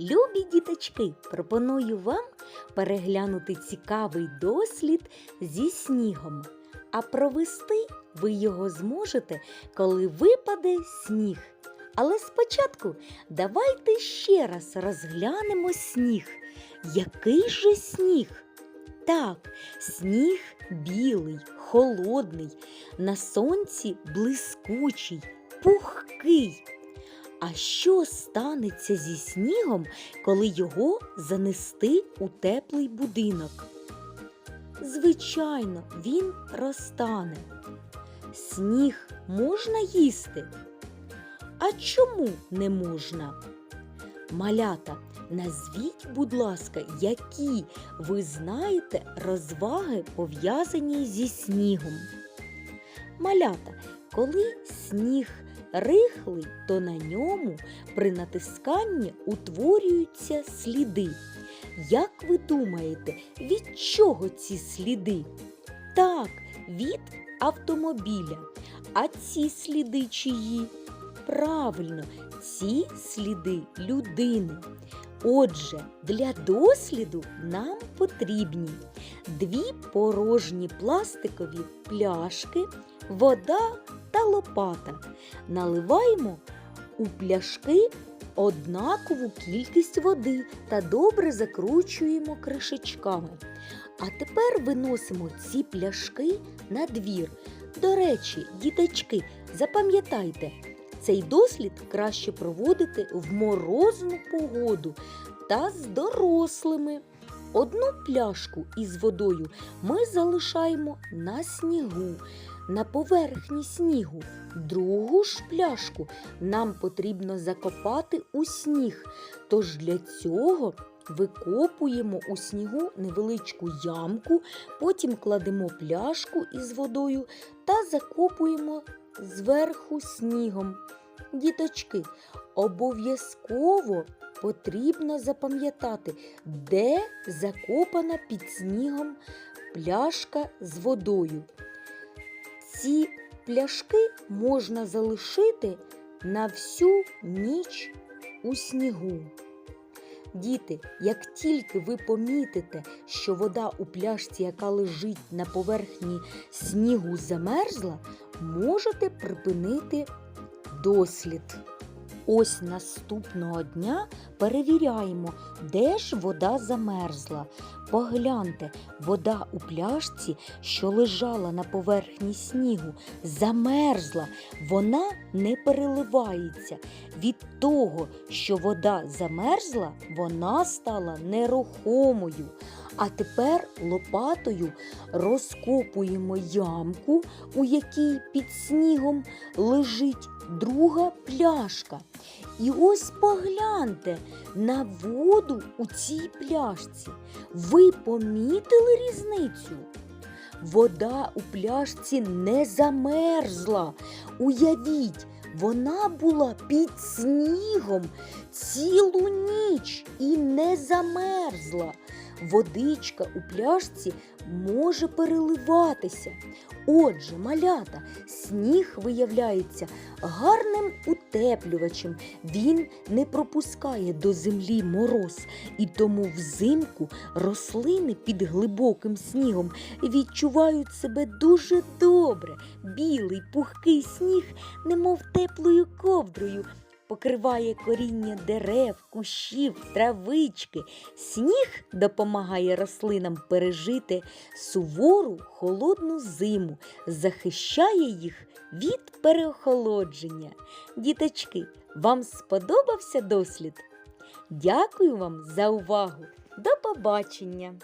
Любі діточки, пропоную вам переглянути цікавий дослід зі снігом. А провести ви його зможете, коли випаде сніг. Але спочатку давайте ще раз розглянемо сніг. Який же сніг? Так, сніг білий, холодний, на сонці блискучий, пухкий. А що станеться зі снігом, коли його занести у теплий будинок? Звичайно, він розтане. Сніг можна їсти? А чому не можна? Малята, назвіть, будь ласка, які ви знаєте розваги пов'язані зі снігом. Малята, коли сніг рихлий, то на ньому при натисканні утворюються сліди. Як ви думаєте, від чого ці сліди? Так, від автомобіля. А ці сліди чиї? Правильно, ці сліди людини. Отже, для досліду нам потрібні дві порожні пластикові пляшки, вода та лопата. Наливаємо у пляшки однакову кількість води та добре закручуємо кришечками. А тепер виносимо ці пляшки на двір. До речі, діточки, запам'ятайте, цей дослід краще проводити в морозну погоду та з дорослими. Одну пляшку із водою ми залишаємо на снігу, на поверхні снігу. Другу ж пляшку нам потрібно закопати у сніг. Тож для цього викопуємо у снігу невеличку ямку, потім кладемо пляшку із водою та закопуємо зверху снігом. Діточки, обов'язково потрібно запам'ятати, де закопана під снігом пляшка з водою. Ці пляшки можна залишити на всю ніч у снігу. Діти, як тільки ви помітите, що вода у пляшці, яка лежить на поверхні снігу, замерзла, можете припинити дослід. Ось наступного дня перевіряємо, де ж вода замерзла. Погляньте, вода у пляшці, що лежала на поверхні снігу, замерзла, вона не переливається. Від того, що вода замерзла, вона стала нерухомою. А тепер лопатою розкопуємо ямку, у якій під снігом лежить друга пляшка. І ось погляньте на воду у цій пляшці. Ви помітили різницю? Вода у пляшці не замерзла. Уявіть, вона була під снігом цілу ніч і не замерзла. Водичка у пляшці може переливатися. Отже, малята, сніг виявляється гарним утеплювачем. Він не пропускає до землі мороз, і тому взимку рослини під глибоким снігом відчувають себе дуже добре. Білий пухкий сніг, немов теплою ковдрою. Покриває коріння дерев, кущів, травички. Сніг допомагає рослинам пережити сувору холодну зиму, захищає їх від переохолодження. Діточки, вам сподобався дослід? Дякую вам за увагу! До побачення!